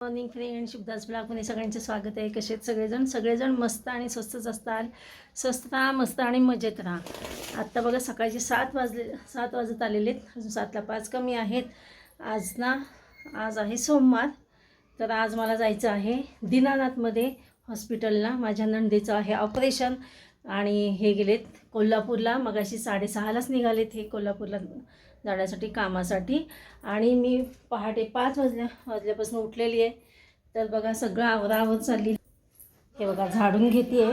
Morning friend शुभदास ब्लॉगमध्ये सगळ्यांचे स्वागत आहे. कसे आहेत सगळेजण? सगळेजण मस्त आणि स्वस्तच असतात. स्वस्त राहा मस्त आणि मजेत राहा. आत्ता बघा सकाळचे सात वाजले सात वाजत आलेले आहेत. अजून सातला पाच कमी आहेत. आज ना आज आहे सोमवार. तर आज मला जायचं आहे दीनानाथमध्ये हॉस्पिटलला. माझ्या नंदेचं आहे ऑपरेशन. आणि हे गेलेत कोल्हापूरला. मगाशी साडेसहालाच निघालेत हे कोल्हापूरला. जाण्यासाठी कामासाठी. आणि मी पहाटे पाच वाजल्या वाजल्यापासून उठलेली आहे. तर बघा सगळं आवरावर चालली. हे बघा झाडून घेते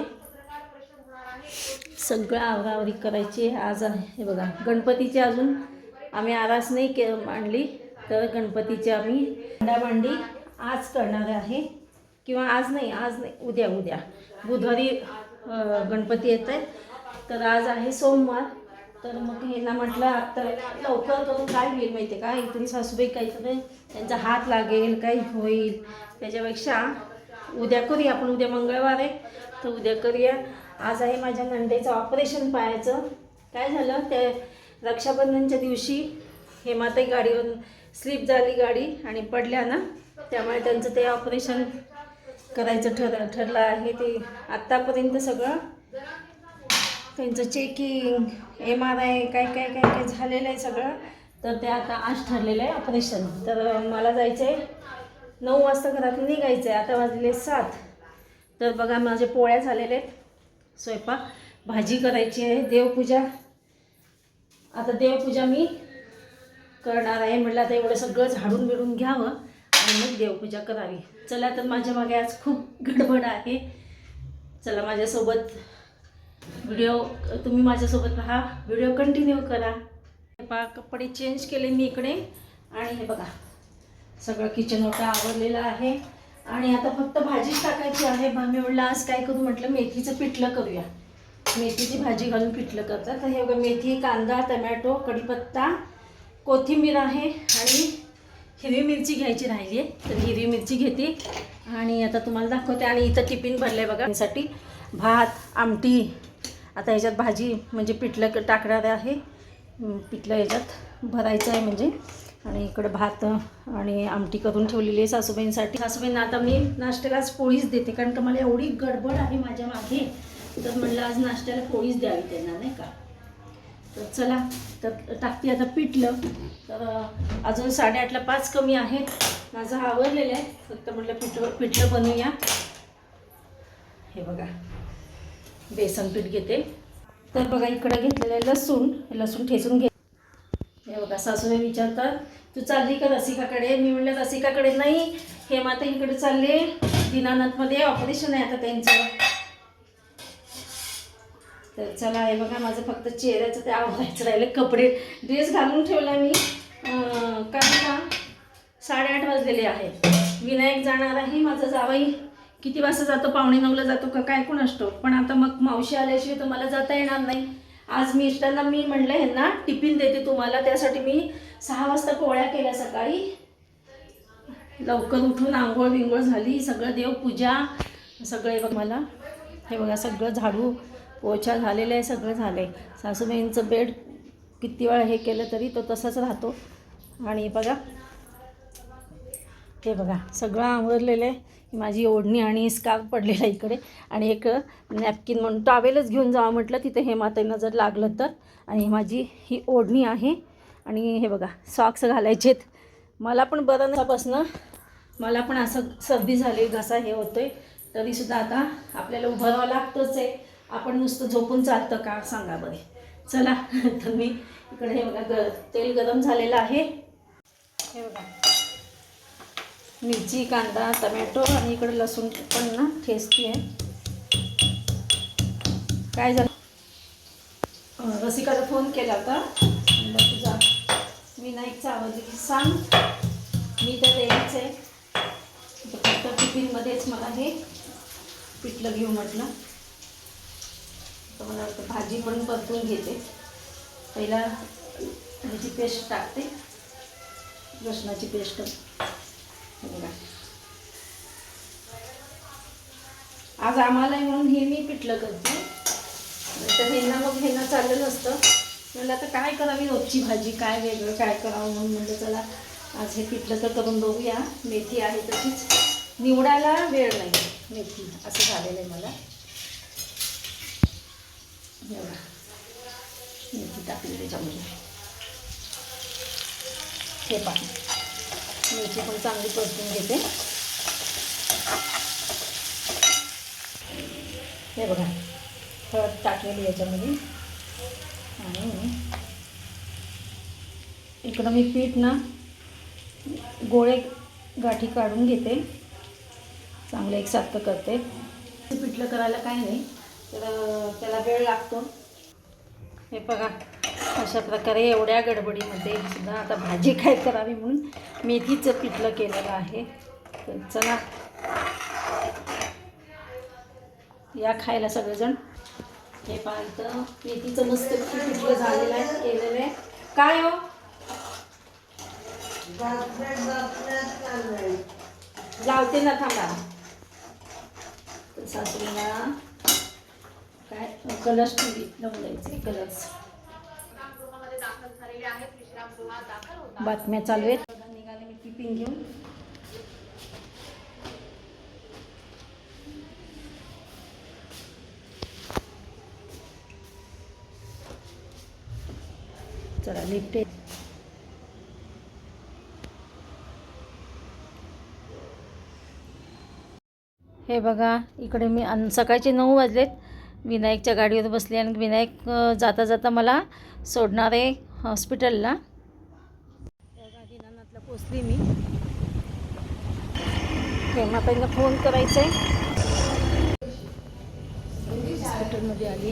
सगळं आवरावरी करायची आहे. आज आहे हे बघा गणपतीची अजून आम्ही आरास नाही के मांडली. तर गणपतीची आम्ही भांडाभांडी आज करणार आहे. किंवा आज नाही आज नाही उद्या उद्या. बुधवारी गणपती येत आहेत तर आज आहे सोमवार. तर मग हे म्हटलं तर लवकर करून काय होईल माहिती आहे का? इकडे सासूबाई काहीतरी त्यांचा हात लागेल काही होईल. त्याच्यापेक्षा उद्या करूया आपण उद्या मंगळवार आहे. तर उद्या करूया. आज आहे माझ्या नंदेचं ऑपरेशन पाहायचं. काय झालं? ते रक्षाबंधनच्या दिवशी हेमाताई गाडीवर स्लिप झाली गाडी आणि पडल्या ना त्यामुळे त्यांचं ते ऑपरेशन करायचं ठर ठरलं आहे. ते आत्तापर्यंत सगळं त्यांचं चेकिंग एम आर आय काय काय काय काय झालेलं आहे सगळं. तर ते आता आज ठरलेलं आहे ऑपरेशन तर मला जायचं आहे नऊ वाजता घरातून निघायचं आहे आता वाजले सात. तर बघा माझे पोळ्या झालेल्या आहेत. स्वयंपाक भाजी करायची आहे देवपूजा. आता देवपूजा मी करणार आहे. म्हटलं आता एवढं सगळं झाडून बिडून घ्यावं आणि मग देवपूजा करावी. चला तर माझ्या मागे आज खूप गडबड आहे. चला माझ्यासोबत व्हिडिओ तुम्ही माझ्यासोबत राहा व्हिडिओ कंटिन्यू करा. पा कपडे चेंज केले मी इकडे. आणि हे बघा. सगळं किचन ओटा आवडलेलं आहे. आणि आता फक्त भाजीच टाकायची आहे. बा मी म्हटलं आज काय करू? म्हटलं मेथीचं पिठलं करूया. मेथीची भाजी घालून पिठलं करतात. तर हे बघा मेथी कांदा टमॅटो कढीपत्ता कोथिंबीर आहे. आणि हिरवी मिरची घ्यायची राहिली आहे तर हिरवी मिरची घेते. आणि आता तुम्हाला दाखवते. आणि इथं टिफिन भरलं आहे बघा. साठी भात आमटी आता ह्याच्यात भाजी म्हणजे पिठलं टाकणार आहे. पिठलं ह्याच्यात भरायचं आहे म्हणजे. आणि इकडं भात आणि आमटी करून ठेवलेली आहे सासूबाईंसाठी. सासूबाईंना आता मी नाश्त्यालाच पोळीच देते कारण का मला एवढी गडबड आहे माझ्या मागे. तर म्हणलं आज नाश्त्याला पोळीच द्यावी त्यांना नाही का? तर चला तर टाकते आता पिठलं. तर अजून साडेआठला पाच कमी आहेत. माझं आवरलेलं आहे. फक्त म्हटलं पिठलं पिठलं बनवूया. हे बघा. बेसन पीठ घेते. तर बघा इकडं घेतलेलं आहे लसूण. लसूण ठेचून घे. हे बघा सासूने विचारतात तू चालली का रसिकाकडे? मी म्हणलं रसिकाकडे नाही. हे माता इकडे चालले. दीनानाथमध्ये ऑपरेशन आहे आता त्यांचं. तर चला हे बघा माझं फक्त चेहऱ्याचं ते आवडायचं राहिलं. कपडे ड्रेस घालून ठेवला मी. कारण का? साडेआठ वाजलेले आहेत. विनायक जाणार आहे माझा जावाई. किती वाजता जातो पावणे नऊला जातो का काय कोण असतो? पण आता मग मावशी आल्याशिवाय तुम्हाला जाता येणार नाही. आज मी इष्टांना मी म्हटलं ह्यांना टिफिन देते तुम्हाला. त्यासाठी मी सहा वाजता पोळ्या केल्या सकाळी. लवकर उठून आंघोळ बिंघोळ झाली सगळं देवपूजा सगळे हे बघ मला. हे बघा सगळं झाडू पोछा झालेलं आहे सगळं झालं आहे सासूबाईंचं बेड किती वेळा हे केलं तरी तो तसाच राहतो. आणि बघा हे बघा सगळं आवरलेलं आहे. माझी ओढणी आणि स्कार्फ पडलेला इकडे. आणि एक नॅपकिन म्हणून टॉवेलच घेऊन जावं म्हटलं तिथे हे मातांना जर लागलं तर. आणि माझी ही ओढणी आहे. आणि हे बघा सॉक्स घालायचे मला पण बरं नसापासनं मला पण असं सर्दी झाली घसा हे होतं आहे तरीसुद्धा आता आपल्याला उभं राहावं लागतंच आहे. आपण नुसतं झोपून चालतं का? सांगा बरे. चला तर मी इकडे हे बघा ग तेल गरम झालेलं आहे. हे बघा. मिरची कांदा टमॅटो आणि इकडे लसूण पण ना ठेचती आहे. काय झालं? रसिकाला फोन केला होता. म्हणलं तुझा विनायकचा आवाज की सांग. मी तर यायचं आहे. तर फक्त टिफिनमध्येच मला हे पिठलं घेऊ म्हटलं. तर मला वाटतं भाजी पण परतून घेते. पहिला ह्याची पेस्ट टाकते. लसणाची पेस्ट बघा. आज आम्हाला म्हणून हे मी पिठलं करते. तर ह्यांना मग ह्यांना चाललं नसतं. म्हणलं आता काय करावी रोजची भाजी? काय वेगळं काय करावं म्हणून म्हणलं चला आज हे पिठलं तर करून बघूया. मेथी आहे तशीच. निवडायला वेळ नाही. मेथी असं झालेलं आहे मला. एवढा मेथी टाकली त्याच्यामध्ये. हे पाहिजे मिरची पण चांगली परतून घेते. हे बघा हळद टाकलेली याच्यामध्ये. आणि इकडं मी पीठ ना गोळे गाठी काढून घेते. चांगलं एक सारखं करते. पिठलं करायला काय नाही तर त्याला वेळ लागतो. हे बघा अशा प्रकारे एवढ्या गडबडीमध्ये सुद्धा आता भाजी काय करावी म्हणून मेथीचं पिठलं केलेलं आहे. तर चला. या खायला सगळेजण. हे पाहतं मेथीचं मस्त पिठलं झालेलं आहे केलेलं आहे. काय हो? लावते ना थांबा. सासरीला काय? कलर्स टी लावून द्यायचे कलर्स. बातम्या चालू आहेत. बघा, निघाले मी टिफिन घेऊन. चला लिफ्ट. हे बघा इकडे मी सकाळचे नऊ वाजलेत. विनायकच्या गाडीवर बसले आणि विनायक जाता जाता मला सोडणार आहे हॉस्पिटलला. दिनानाथला पोचली मी. हेमाताईंना फोन करायचा आहे. हॉस्पिटलमध्ये आली.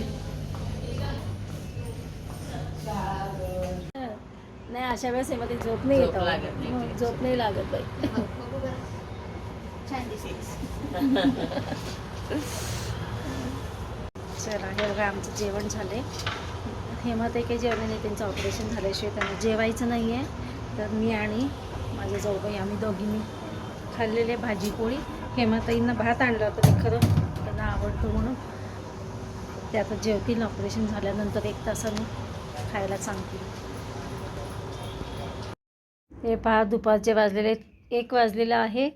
नाही अशा वेळेस हेमध्ये झोप नाही येत. झोप नाही. लागत बाई. छान दिसतेस चला हे बघा आमचं जेवण झाले हेमत काही जेवण नाही त्यांचं ऑपरेशन झाल्याशिवाय त्यांना जेवायचं नाही आहे तर मी आणि माझ्या जाऊबाई आम्ही दोघींनी खाल्लेले भाजी पोळी. हेमाताईंना भात आणला होता ते खरं त्यांना आवडतो म्हणून. ते आता जेवतील ऑपरेशन झाल्यानंतर एक तासाने खायला सांगतील. हे पहा दुपारचे वाजलेले एक वाजलेलं आहे.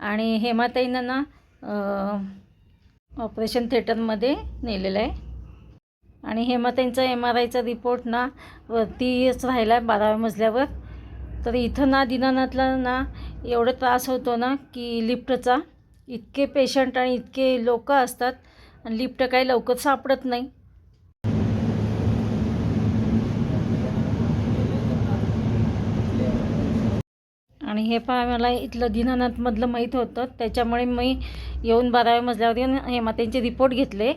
आणि हेमाताईंना ना ऑपरेशन थिएटरमध्ये नेलेलं आहे. आणि हेमाताईंचा एम आर आयचा रिपोर्ट ना वरतीच राहिला आहे बाराव्या मजल्यावर. तर इथं ना दिनानाथला ना एवढा त्रास होतो ना की लिफ्टचा. इतके पेशंट आणि इतके लोक असतात आणि लिफ्ट काही लवकर सापडत नाही. आणि हे पहा मला इथलं दीनानाथमधलं माहीत होतं. त्याच्यामुळे मी येऊन बाराव्या मजल्यावर येऊन हेमाताईंचे रिपोर्ट घेतले.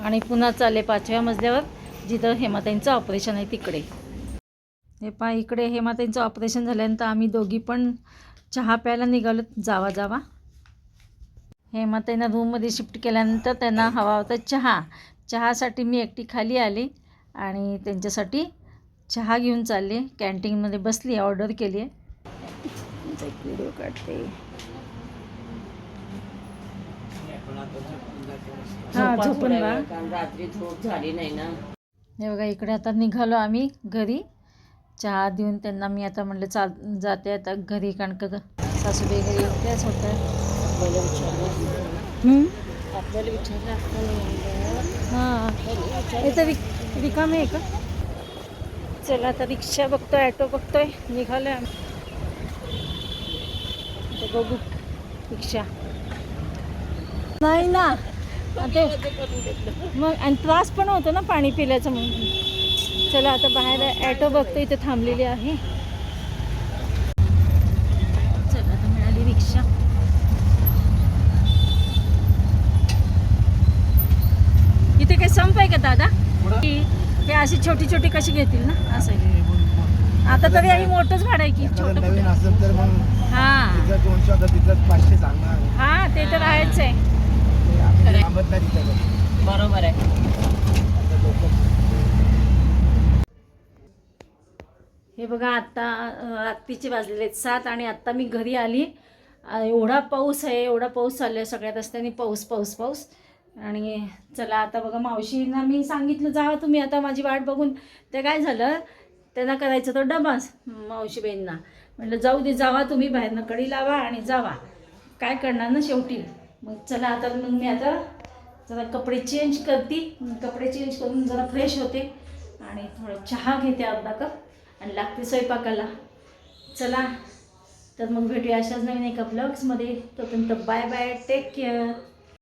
आणि पुन्हा चालले पाचव्या मजल्यावर जिथं हेमाताईंचं ऑपरेशन आहे तिकडे. हे पहा इकडे हेमाताईंचं ऑपरेशन झाल्यानंतर आम्ही दोघी पण चहा प्यायला निघालो. जावा जावा. हेमाताईंना रूममध्ये शिफ्ट केल्यानंतर त्यांना हवा होता चहा. चहासाठी मी एकटी खाली आली आणि त्यांच्यासाठी चहा घेऊन चालले. कॅन्टीनमध्ये बसली ऑर्डर केली. आहे एक व्हिडिओ काढते. हां झोपून बा. कारण रात्री झोप झाली नाही ना. हे बघा इकडे आता निघालो आम्ही घरी. चहा देऊन त्यांना मी आता म्हणलं चाल जाते आता घरी कारण का सासूबाई घरी एकट्याच होत्या. आपल्याला विचारलं? आपल्याला विचारलं आपण. हां. हे तर रिक रिकामे आहे का? चला आता रिक्षा बघतोय ॲटो बघतोय निघालोय आम्ही. बघू रिक्षा. नाही ना. ते मग आणि त्रास पण होतो ना पाणी पिल्याचं म्हणून. चला आता बाहेर ॲटो बघतो इथे थांबलेली आहे चला आता मिळाली रिक्षा इथे काही संप आहे का दादा? की हे अशी छोटी छोटी कशी घेतील ना? असं. आहे. आता तरी आम्ही मोठंच भाडं आहे की एखादं छोटं नवीन कुठं? असेल तर मग हा. दोनशे पाचशे सांगणार. हा ते तर आहेच आहे. ते आम्ही थांबत नाही तिथं. बरोबर आहे. हे बघा आत्ता अं, रात्रीचे वाजलेले आहेत सात आणि आत्ता मी घरी आली. अं, एवढा पाऊस आहे एवढा पाऊस चालला आहे सगळ्या रस्त्याने पाऊस पाऊस पाऊस. आणि चला आता बघा मावशींना मी सांगितलं जावा तुम्ही आता माझी वाट बघून. ते काय झालं? त्यांना करायचं तो डबाच मावशीबाईंना. म्हटलं जाऊ दे जावा तुम्ही बाहेरनं कडी लावा आणि जावा. काय करणार ना शेवटी? मग चला आता मग मी आता जरा कपडे चेंज करते. कपडे चेंज करून जरा फ्रेश होते. आणि थोडं चहा घेते अर्धा कप आणि लागते स्वयंपाकाला. चला तर मग भेटूया अशाच नवीन एका ब्लॉग्समध्ये तोपर्यंत बाय बाय टेक केअर